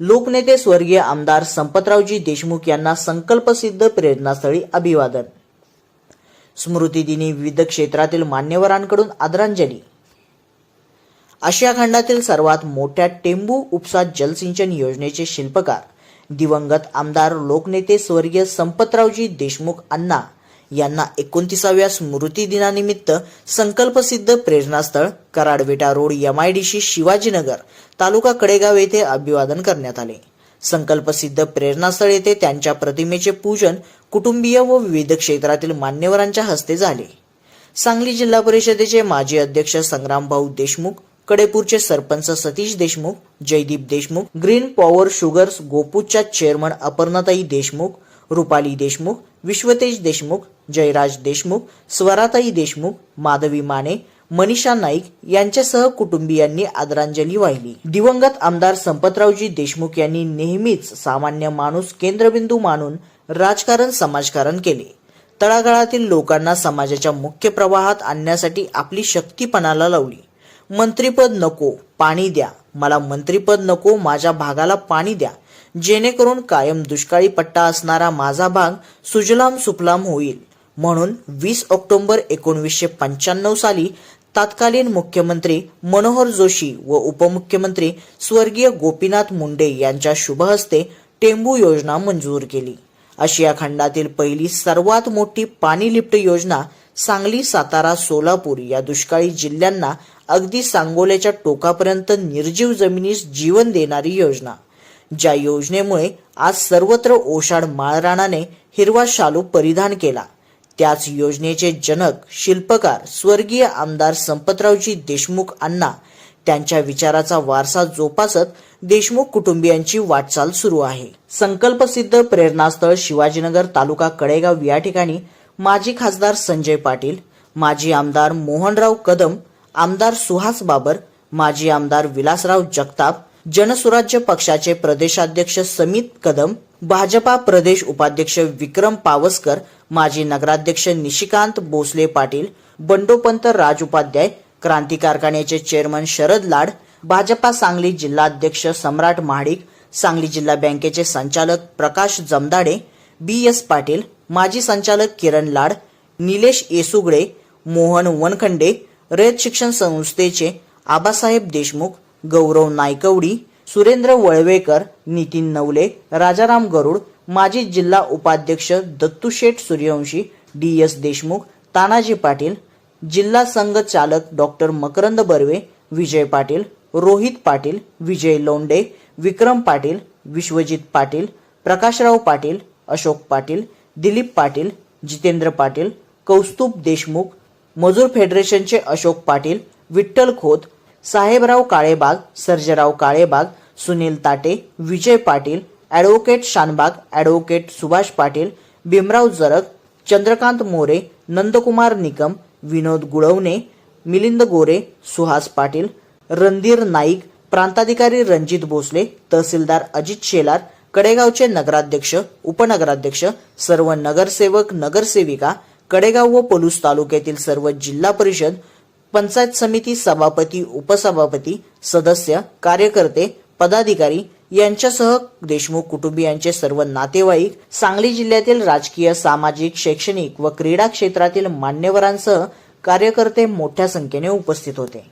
लोकनेते स्वर्गीय आमदार संपतरावजी देशमुख यांना संकल्पसिद्ध प्रेरणास्थळी अभिवादन. स्मृतिदिनी विविध क्षेत्रातील मान्यवरांकडून आदरांजली. आशिया खंडातील सर्वात मोठ्या टेंबू उपसा जलसिंचन योजनेचे शिल्पकार दिवंगत आमदार लोकनेते स्वर्गीय संपतरावजी देशमुख अण्णा यांना एकोणतीसाव्या स्मृती दिनानिमित्त संकल्पसिद्ध प्रेरणास्थळ कराडवेटा रोड एमआयडीसी शिवाजीनगर तालुका कडेगाव येथे अभिवादन करण्यात आले. संकल्पसिद्ध प्रेरणास्थळ येथे त्यांच्या प्रतिमेचे पूजन कुटुंबीय व विविध क्षेत्रातील मान्यवरांच्या हस्ते झाले. सांगली जिल्हा परिषदेचे माजी अध्यक्ष संग्रामभाऊ देशमुख कडेपूरचे sarpanch Satish Deshmukh Jaydeep Deshmukh green power sugars गोपूच्या chairman Aparnatai Deshmukh Rupali Deshmukh Vishwatej Deshmukh Jayraj Deshmukh स्वराताई Deshmukh Madhavi Mane Manisha Naik यांच्यासह कुटुंबियांनी आदरांजली वाहिली. दिवंगत आमदार संपतरावजी देशमुख यांनी नेहमीच सामान्य माणूस केंद्रबिंदू मानून राजकारण समाजकारण केले. तळागाळातील लोकांना समाजाच्या मुख्य प्रवाहात आणण्यासाठी आपली शक्तीपणाला लावली. मंत्रीपद नको पाणी द्या. मला मंत्रीपद नको माझ्या भागाला पाणी द्या. जेणेकरून कायम दुष्काळी पट्टा असणारा माझा भाग सुजलाम सुफलाम होईल. म्हणून वीस ऑक्टोबर एकोणवीसशे पंच्याण्णव साली तत्कालीन मुख्यमंत्री मनोहर जोशी व उपमुख्यमंत्री स्वर्गीय गोपीनाथ मुंडे यांच्या शुभहस्ते टेंबू योजना मंजूर केली. आशिया खंडातील पहिली सर्वात मोठी पाणी लिफ्ट योजना सांगली सातारा सोलापूर या दुष्काळी जिल्ह्यांना अगदी सांगोल्याच्या टोकापर्यंत निर्जीव जमिनीस जीवन देणारी योजना. ज्या योजनेमुळे आज सर्वत्र ओशाड माळराणाने हिरवा शालू परिधान केला. त्याच योजनेचे जनक शिल्पकार स्वर्गीय आमदार संपतरावजी देशमुख अण्णा त्यांच्या विचाराचा वारसा जोपासत देशमुख कुटुंबियांची वाटचाल सुरू आहे. संकल्पसिद्ध प्रेरणास्थळ शिवाजीनगर तालुका कडेगाव या ठिकाणी माजी खासदार संजय पाटील माजी आमदार मोहनराव कदम आमदार सुहास बाबर माजी आमदार विलासराव जगताप जनसुराज्य पक्षाचे प्रदेशाध्यक्ष समित कदम भाजपा प्रदेश उपाध्यक्ष विक्रम पावसकर माजी नगराध्यक्ष निशिकांत भोसले पाटील बंडोपंत राज उपाध्याय क्रांती कारखान्याचे चेअरमन शरद लाड भाजपा सांगली जिल्हाध्यक्ष सम्राट महाडिक सांगली जिल्हा बँकेचे संचालक प्रकाश जमदाडे बी एस पाटील माजी संचालक किरण लाड निलेश येसुगडे मोहन वनखंडे रयत शिक्षण संस्थेचे आबासाहेब देशमुख गौरव नायकवडी सुरेंद्र वळवेकर नितीन नवले राजाराम गरुड माजी जिल्हा उपाध्यक्ष दत्तू शेठ सूर्यवंशी डी एस देशमुख तानाजी पाटील जिल्हा संघ चालक डॉक्टर मकरंद बर्वे विजय पाटील रोहित पाटील विजय लोंडे विक्रम पाटील विश्वजित पाटील प्रकाशराव पाटील अशोक पाटील दिलीप पाटील जितेंद्र पाटील कौस्तुभ देशमुख मजूर फेडरेशनचे अशोक पाटील विठ्ठल खोत साहेबराव काळेबाग सर्जराव काळेबाग सुनील ताटे विजय पाटील ॲडव्होकेट शानबाग ॲडव्होकेट सुभाष पाटील भीमराव जरग चंद्रकांत मोरे नंदकुमार निकम विनोद गुळवणे मिलिंद गोरे सुहास पाटील रणधीर नाईक प्रांताधिकारी रणजित भोसले तहसीलदार अजित शेलार कडेगावचे नगराध्यक्ष उपनगराध्यक्ष सर्व नगरसेवक नगरसेविका कडेगाव व पलूस तालुक्यातील सर्व जिल्हा परिषद पंचायत समिती सभापती उपसभापती सदस्य कार्यकर्ते पदाधिकारी यांच्यासह देशमुख कुटुंबियांचे सर्व नातेवाईक सांगली जिल्ह्यातील राजकीय सामाजिक शैक्षणिक व क्रीडा क्षेत्रातील मान्यवरांसह कार्यकर्ते मोठ्या संख्येने उपस्थित होते.